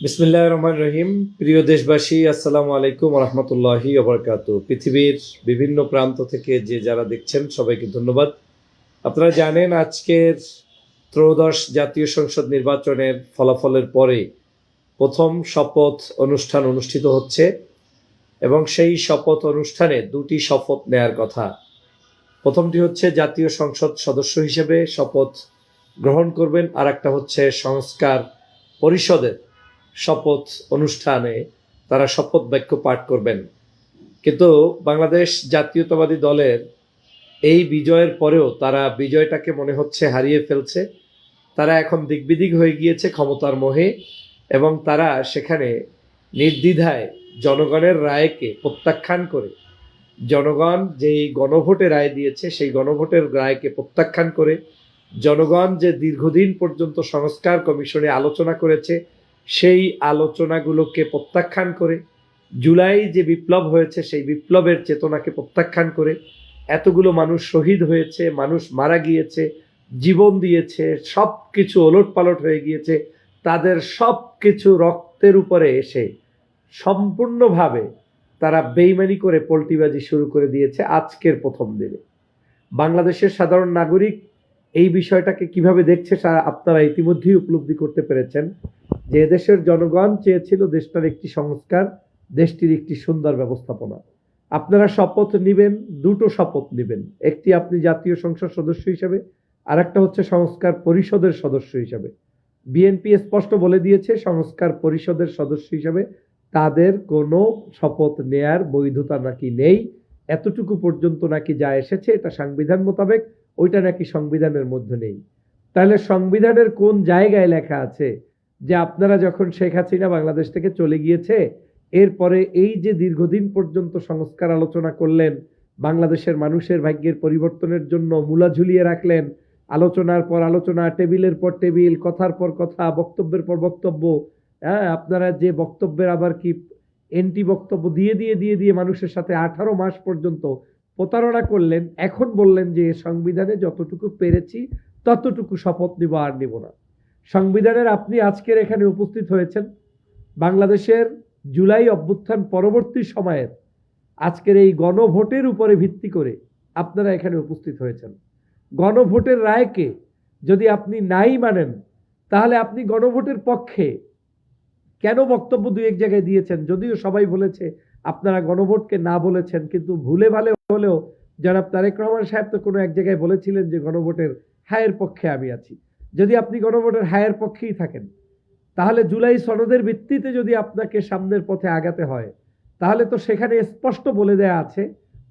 বিসমিল্লাহ রহমান রহিম। প্রিয় দেশবাসী, আসসালামু আলাইকুম রহমতুল্লাহি অবরকাত পৃথিবীর বিভিন্ন প্রান্ত থেকে যে যারা দেখছেন, সবাইকে ধন্যবাদ। আপনারা জানেন, আজকের ত্রয়োদশ জাতীয় সংসদ নির্বাচনের ফলাফলের পরে প্রথম শপথ অনুষ্ঠান অনুষ্ঠিত হচ্ছে এবং সেই শপথ অনুষ্ঠানে দুটি শপথ নেয়ার কথা। প্রথমটি হচ্ছে জাতীয় সংসদ সদস্য হিসেবে শপথ গ্রহণ করবেন আর একটা হচ্ছে সংস্কার পরিষদের শপথ অনুষ্ঠানে তারা শপথ বাক্য পাঠ করবেন। কিন্তু বাংলাদেশ জাতীয়তাবাদী দলের এই বিজয়ের পরেও তারা বিজয়টাকে মনে হচ্ছে হারিয়ে ফেলছে। তারা এখন দিকবিদিক হয়ে গিয়েছে ক্ষমতার মোহে এবং তারা সেখানে নির্দ্বিধায় জনগণের রায়কে প্রত্যাখ্যান করে, জনগণ যেই গণভোটে রায় দিয়েছে সেই গণভোটের রায়কে প্রত্যাখ্যান করে, জনগণ যে দীর্ঘদিন পর্যন্ত সংস্কার কমিশনে আলোচনা করেছে সেই আলোচনাগুলোকে প্রত্যাখ্যান করে, জুলাই যে বিপ্লব হয়েছে সেই বিপ্লবের চেতনাকে প্রত্যাখ্যান করে, এতগুলো মানুষ শহীদ হয়েছে, মানুষ মারা গিয়েছে, জীবন দিয়েছে সব কিছু ওলট পালট হয়ে গিয়েছে, তাদের সব কিছু রক্তের উপরে এসে সম্পূর্ণভাবে তারা বেইমানি করে পোল্টিবাজি শুরু করে দিয়েছে আজকের প্রথম দিনে। বাংলাদেশের সাধারণ নাগরিক এই বিষয়টাকে কীভাবে দেখছে আপনারা ইতিমধ্যেই উপলব্ধি করতে পেরেছেন। যে দেশের জনগণ চেয়েছিল দেশটার একটি সংস্কার, দেশটির একটি সুন্দর ব্যবস্থাপনা। আপনারা শপথ নেবেন, দুটো শপথ নেবেন। একটি আপনি জাতীয় সংসদ সদস্য হিসেবে আর একটা হচ্ছে সংস্কার পরিষদের সদস্য হিসেবে। বিএনপি স্পষ্ট বলে দিয়েছে, সংস্কার পরিষদের সদস্য হিসেবে তাদের কোনো শপথ নেয়ার বৈধতা নাকি নেই। এতটুকু পর্যন্ত নাকি যা এসেছে, এটা সংবিধান মোতাবেক, ওইটা নাকি সংবিধানের মধ্যে নেই। তাহলে সংবিধানের কোন জায়গায় লেখা আছে? যে আপনারা যখন শেখ হাসিনা বাংলাদেশ থেকে চলে গিয়েছে, এরপরে এই যে দীর্ঘদিন পর্যন্ত সংস্কার আলোচনা করলেন, বাংলাদেশের মানুষের ভাগ্যের পরিবর্তনের জন্য মূলা ঝুলিয়ে রাখলেন, আলোচনার পর আলোচনা, টেবিলের পর টেবিল, কথার পর কথা, বক্তব্যের পর বক্তব্য হ্যাঁ আপনারা যে বক্তব্যের আবার কি এন্টি বক্তব্য দিয়ে দিয়ে দিয়ে দিয়ে মানুষের সাথে আঠারো মাস পর্যন্ত প্রতারণা করলেন, এখন বললেন যে সংবিধানে যতটুকু পেরেছি, ততটুকু শপথ নিব আর নিব না। সংবিধানের আপনি আজকের এখানে উপস্থিত হয়েছেন। বাংলাদেশের জুলাই অভ্যুত্থান পরবর্তী সময়ের আজকের এই গণভোটের উপরে ভিত্তি করে আপনারা এখানে উপস্থিত হয়েছেন। গণভোটের রায়কে যদি আপনি নাই মানেন, তাহলে আপনি গণভোটের পক্ষে কেন বক্তব্য দুই এক জায়গায় দিয়েছেন? যদিও সবাই বলেছে আপনারা গণভোটকে না বলেছেন, কিন্তু ভুলে ভালে হলেও জনাব তারেক রহমান সাহেব তো কোনো এক জায়গায় বলেছিলেন যে গণভোটের হায়ের পক্ষে আমি আছি। যদি আপনি গণভোটের হায়ের পক্ষেই থাকেন, তাহলে জুলাই সনদের ভিত্তিতে যদি আপনাকে সামনের পথে আগাতে হয়, তাহলে তো সেখানে স্পষ্ট বলে দেয়া আছে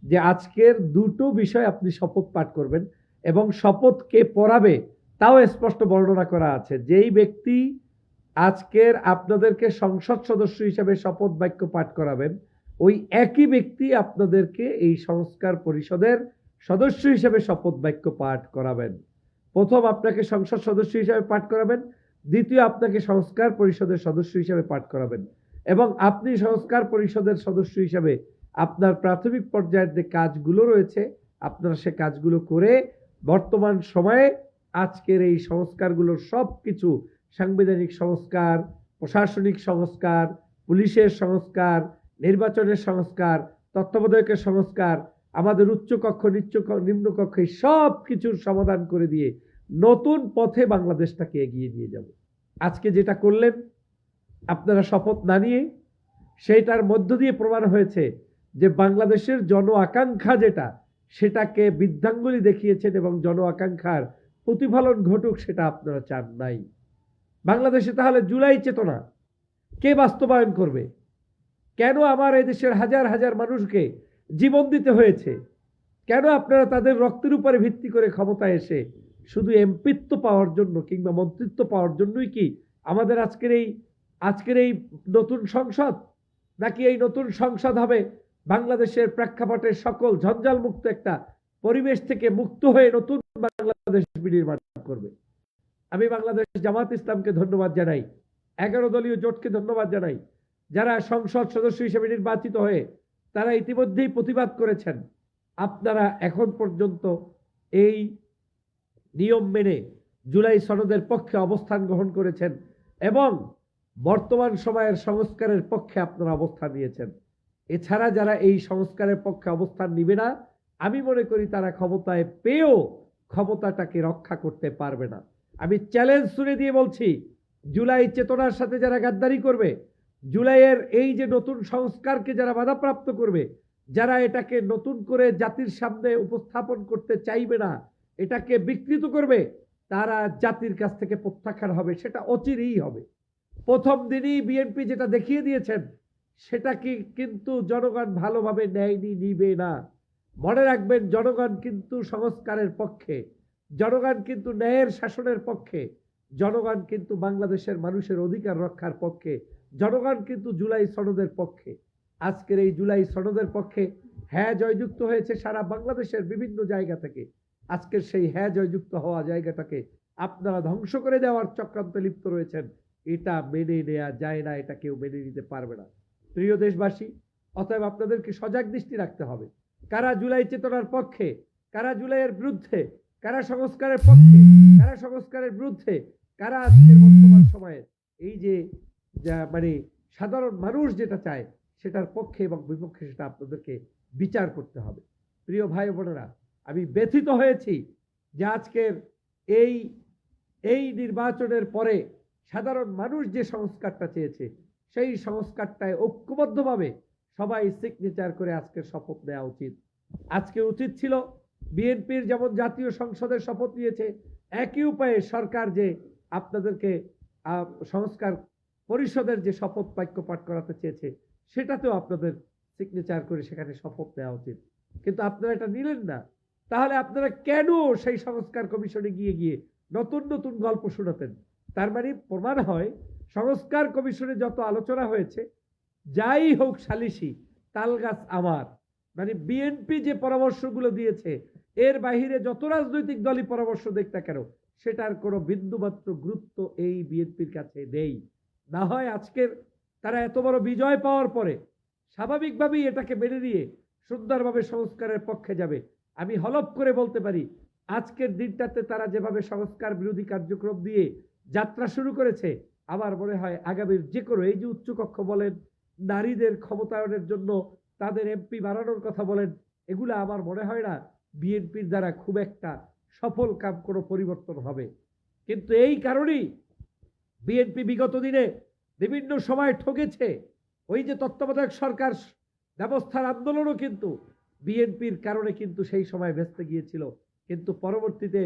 যে আজকের দুটো বিষয় আপনি শপথ পাঠ করবেন এবং শপথ কে পড়াবে তাও স্পষ্ট বর্ণনা করা আছে। যেই ব্যক্তি আজকের আপনাদেরকে সংসদ সদস্য হিসেবে শপথ বাক্য পাঠ করাবেন, ওই একই ব্যক্তি আপনাদেরকে এই সংস্কার পরিষদের সদস্য হিসেবে শপথ বাক্য পাঠ করাবেন। প্রথম আপনাকে সংসদ সদস্য হিসাবে পাঠ করাবেন, দ্বিতীয় আপনাকে সংস্কার পরিষদের সদস্য হিসাবে পাঠ করাবেন এবং আপনি সংস্কার পরিষদের সদস্য হিসাবে আপনার প্রাথমিক পর্যায়ের যে কাজগুলো রয়েছে, আপনারা সে কাজগুলো করে বর্তমান সময়ে আজকের এই সংস্কারগুলোর সব কিছু সাংবিধানিক সংস্কার, প্রশাসনিক সংস্কার, পুলিশের সংস্কার, নির্বাচনের সংস্কার, তত্ত্বাবধায়কের সংস্কার আমাদের উচ্চকক্ষ নিচ্চ নিম্নকক্ষে সব কিছুর সমাধান করে দিয়ে নতুন পথে বাংলাদেশটাকে এগিয়ে নিয়ে যাব। আজকে যেটা করলেন, আপনারা শপথ না নিয়ে, সেইটার মধ্য দিয়ে প্রমাণ হয়েছে যে বাংলাদেশের জন আকাঙ্ক্ষা যেটা, সেটাকে বৃদ্ধাঙ্গুলি দেখিয়েছেন এবং জন আকাঙ্ক্ষার প্রতিফলন ঘটুক সেটা আপনারা চান নাই। বাংলাদেশে তাহলে জুলাই চেতনা, কে বাস্তবায়ন করবে? কেন আমার এই দেশের হাজার হাজার মানুষকে জীবন দিতে হয়েছে। কেন আপনারা তাদের রক্তের উপরে ভিত্তি করে ক্ষমতায় এসে শুধু এমপিত্ব পাওয়ার জন্য কিংবা মন্ত্রিত্ব পাওয়ার জন্যই কি আমাদের আজকের এই আজকের এই নতুন সংসদ? নাকি এই নতুন সংসদ হবে বাংলাদেশের প্রেক্ষাপটে সকল ঝঞ্ঝাল মুক্ত একটা পরিবেশ থেকে মুক্ত হয়ে নতুন বাংলাদেশ বিনির্মাণ করবে? আমি বাংলাদেশ জামাত ইসলামকে ধন্যবাদ জানাই। এগারো দলীয় জোটকে ধন্যবাদ জানাই। যারা সংসদ সদস্য হিসেবে নির্বাচিত হয়ে তারা ইতিমধ্যেই প্রতিবাদ করেছেন। আপনারা এখন পর্যন্ত এই নিয়ম মেনে জুলাই সনদের পক্ষে অবস্থান গ্রহণ করেছেন এবং বর্তমান সময়ের সংস্কারের পক্ষে আপনারা অবস্থান নিয়েছেন। এছাড়া যারা এই সংস্কারের পক্ষে অবস্থান নিবে না, আমি মনে করি তারা ক্ষমতায় পেয়েও ক্ষমতাটাকে রক্ষা করতে পারবে না। আমি চ্যালেঞ্জ শুনে দিয়ে বলছি, জুলাই চেতনার সাথে যারা গাদ্দারি করবে জুলাইয়ের এই যে নতুন সংস্কারকে যারা বাধাপ্রাপ্ত করবে, যারা এটাকে নতুন করে জাতির সামনে উপস্থাপন করতে চাইবে না, এটাকে বিকৃত করবে, তারা জাতির কাছ থেকে প্রত্যাখ্যান হবে, সেটা অচিরেই হবে। প্রথম দিনই বিএনপি যেটা দেখিয়ে দিয়েছেন, সেটা কি কিন্তু জনগণ ভালোভাবে নেয়নি, নিবে না। মনে রাখবেন, জনগণ কিন্তু সংস্কারের পক্ষে, জনগণ কিন্তু ন্যায়ের শাসনের পক্ষে, জনগণ কিন্তু বাংলাদেশের মানুষের অধিকার রক্ষার পক্ষে জনগণ কিন্তু জুলাই সনদের পক্ষে। আজকের এই জুলাই সনদের পক্ষে হ্যাঁ জয়যুক্ত হয়েছে সারা বাংলাদেশের বিভিন্ন জায়গা থেকে। আজকের সেই হ্যাঁ জয়যুক্ত হওয়া জায়গাটাকে আপনারা ধ্বংস করে দেওয়ার চক্রান্তে লিপ্ত রয়েছেন। এটা মেনে নেওয়া যায় না, এটা কেউ মেনে নিতে পারবে না। প্রিয় দেশবাসী, অতএব আপনাদেরকে সজাগ দৃষ্টি রাখতে হবে। কারা জুলাই চেতনার পক্ষে, কারা জুলাইয়ের বিরুদ্ধে, কারা সংস্কারের পক্ষে, কারা সংস্কারের বিরুদ্ধে, কারা আজকের বর্তমান সময়ে, এই যে যা মানে সাধারণ মানুষ যেটা চায় সেটার পক্ষে এবং বিপক্ষে সেটা আপনাদেরকে বিচার করতে হবে। প্রিয় ভাই বোনেরা, আমি ব্যথিত হয়েছি যে আজকের এই এই নির্বাচনের পরে সাধারণ মানুষ যে সংস্কারটা চেয়েছে, সেই সংস্কারটায় ঐক্যবদ্ধভাবে সবাই সিগনেচার করে আজকের শপথ নেওয়া উচিত। আজকে উচিত ছিল বিএনপির যেমন জাতীয় সংসদের শপথ নিয়েছে, একই উপায়ে সরকার যে আপনাদেরকে সংস্কার পরিষদের যে শপথ বাক্য পাঠ করাতে চেয়েছে, সেটাতেও আপনাদের সিগনেচার করে সেখানে শপথ নেওয়া উচিত। কিন্তু আপনারা এটা নিলেন না। তাহলে আপনারা কেন সেই সংস্কার কমিশনে গিয়ে গিয়ে নতুন নতুন গল্প শোনাতেন? তার মানে প্রমাণ হয়, সংস্কার কমিশনে যত আলোচনা হয়েছে, যাই হোক সালিসি, তালগাছ আমার। মানে বিএনপি যে পরামর্শগুলো দিয়েছে, এর বাহিরে যত রাজনৈতিক দলই পরামর্শ দেখ না কেন, সেটার কোনো বিন্দুমাত্র গুরুত্ব এই বিএনপির কাছে নেই। না হয় আজকের তারা এত বড় বিজয় পাওয়ার পরে স্বাভাবিকভাবেই এটাকে মেনে নিয়ে সুন্দরভাবে সংস্কারের পক্ষে যাবে। আমি হলপ করে বলতে পারি, আজকের দিনটাতে তারা যেভাবে সংস্কার বিরোধী কার্যক্রম দিয়ে যাত্রা শুরু করেছে, আমার মনে হয় আগামীর যে কোনো, এই যে উচ্চকক্ষ বলেন, নারীদের ক্ষমতায়নের জন্য তাদের এমপি বাড়ানোর কথা বলেন, এগুলো আমার মনে হয় না বিএনপির দ্বারা খুব একটা সফল কাম কোনো পরিবর্তন হবে। কিন্তু এই কারণেই বিএনপি বিগত দিনে বিভিন্ন সময় ঠকেছে। ওই যে তত্ত্বাবধায়ক সরকার ব্যবস্থার আন্দোলনও কিন্তু বিএনপির কারণে কিন্তু সেই সময় ভেস্তে গিয়েছিল। কিন্তু পরবর্তীতে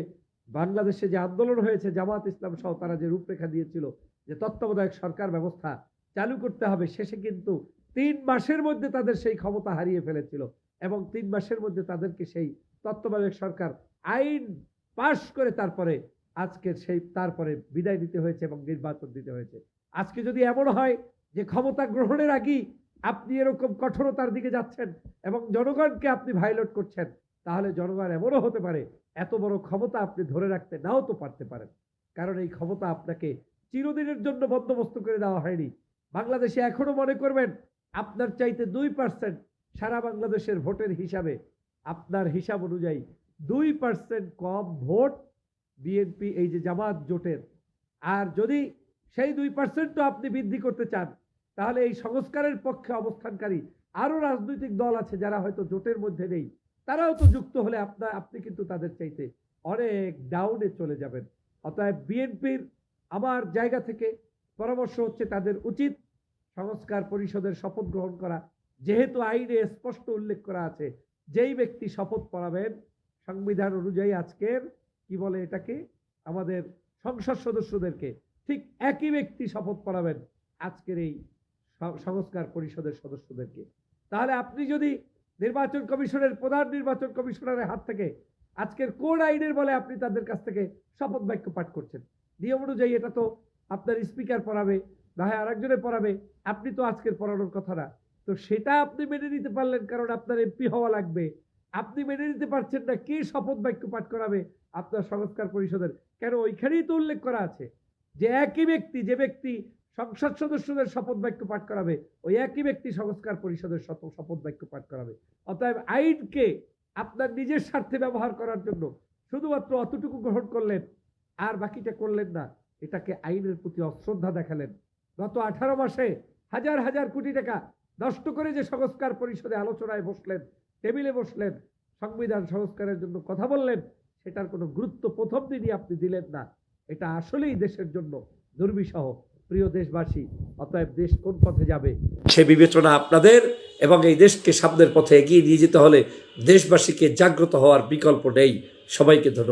বাংলাদেশে যে আন্দোলন হয়েছে, জামাত ইসলাম সহ তারা যে রূপরেখা দিয়েছিল যে তত্ত্বাবধায়ক সরকার ব্যবস্থা চালু করতে হবে, শেষে কিন্তু তিন মাসের মধ্যে তাদের সেই ক্ষমতা হারিয়ে ফেলেছিল এবং তিন মাসের মধ্যে তাদেরকে সেই তত্ত্বাবধায়ক সরকার আইন পাশ করে তারপরে আজকের সেই তারপরে বিদায় দিতে হয়েছে এবং নির্বাচন দিতে হয়েছে। আজকে যদি এমন হয় যে ক্ষমতা গ্রহণের আগেই আপনি এরকম কঠোরতার দিকে যাচ্ছেন এবং জনগণকে আপনি ভাইলট করছেন, তাহলে জনগণ এমনও হতে পারে, এত বড় ক্ষমতা আপনি ধরে রাখতে নাও তো পারতে পারেন। কারণ এই ক্ষমতা আপনাকে চিরদিনের জন্য বন্দোবস্ত করে দেওয়া হয়নি। বাংলাদেশে এখনও মনে করবেন, আপনার চাইতে দুই পার্সেন্ট সারা বাংলাদেশের ভোটের হিসাবে, আপনার হিসাব অনুযায়ী দুই পার্সেন্ট কম ভোট বিএনপি, এই যে জামাত জোটের। আর যদি সেই দুই পার্সেন্টও আপনি বৃদ্ধি করতে চান, তাহলে এই সংস্কারের পক্ষে অবস্থানকারী আরও রাজনৈতিক দল আছে যারা হয়তো জোটের মধ্যে নেই। তারাও তো যুক্ত হলে আপনার আপনি কিন্তু তাদের চাইতে অনেক ডাউনে চলে যাবেন। অতএব বিএনপির আমার জায়গা থেকে পরামর্শ হচ্ছে তাদের উচিত সংস্কার পরিষদের শপথ গ্রহণ করা। যেহেতু আইনে স্পষ্ট উল্লেখ করা আছে, যেই ব্যক্তি শপথ পড়াবেন, সংবিধান অনুযায়ী আজকের কি বলে এটাকে? আমাদের সংসদ সদস্যদেরকে ঠিক একই ব্যক্তি শপথ পড়াবেন আজকের এই সংস্কার পরিষদের সদস্যদেরকে। তাহলে আপনি যদি নির্বাচন কমিশনের প্রধান নির্বাচন কমিশনারের হাত থেকে আজকের কোন আইনের বলে আপনি তাদের কাছ থেকে শপথ বাক্য পাঠ করছেন, নিয়ম অনুযায়ী এটা তো আপনার স্পিকার পড়াবে, না হয় আরেকজনে পড়াবে, আপনি তো আজকের পড়ানোর কথা না। তো সেটা আপনি মেনে নিতে পারলেন, কারণ আপনার এমপি হওয়া লাগবে। আপনি মেনে নিতে পারছেন না কে শপথ বাক্য পাঠ করাবে আপনার সংস্কার পরিষদের। কেন ওইখানেই তো উল্লেখ করা আছে যে একই ব্যক্তি, যে ব্যক্তি সংসদ সদস্যদের শপথ বাক্য পাঠ করাবে, ওই একই ব্যক্তি সংস্কার পরিষদের শপথ বাক্য পাঠ করাবে। অতএব আইনকে আপনার নিজের স্বার্থে ব্যবহার করার জন্য শুধুমাত্র অতটুকু গ্রহণ করলেন, আর বাকিটা করলেন না। এটাকে আইনের প্রতি অশ্রদ্ধা দেখালেন। গত আঠারো মাসে হাজার হাজার কোটি টাকা নষ্ট করে যে সংস্কার পরিষদে আলোচনায় বসলেন, টেবিলে বসলেন, সংবিধান সংস্কারের জন্য কথা বললেন সেটার কোনো গুরুত্ব প্রথম দিনই আপনি দিলেন না। এটা আসলেই দেশের জন্য দুর্বিষহ। প্রিয় দেশবাসী, অতএব দেশ কোন পথে যাবে? সে বিবেচনা আপনাদের এবং এই দেশকে সামনের পথে এগিয়ে নিয়ে যেতে হলে দেশবাসীকে জাগ্রত হওয়ার বিকল্প নেই। সবাইকে ধন্যবাদ।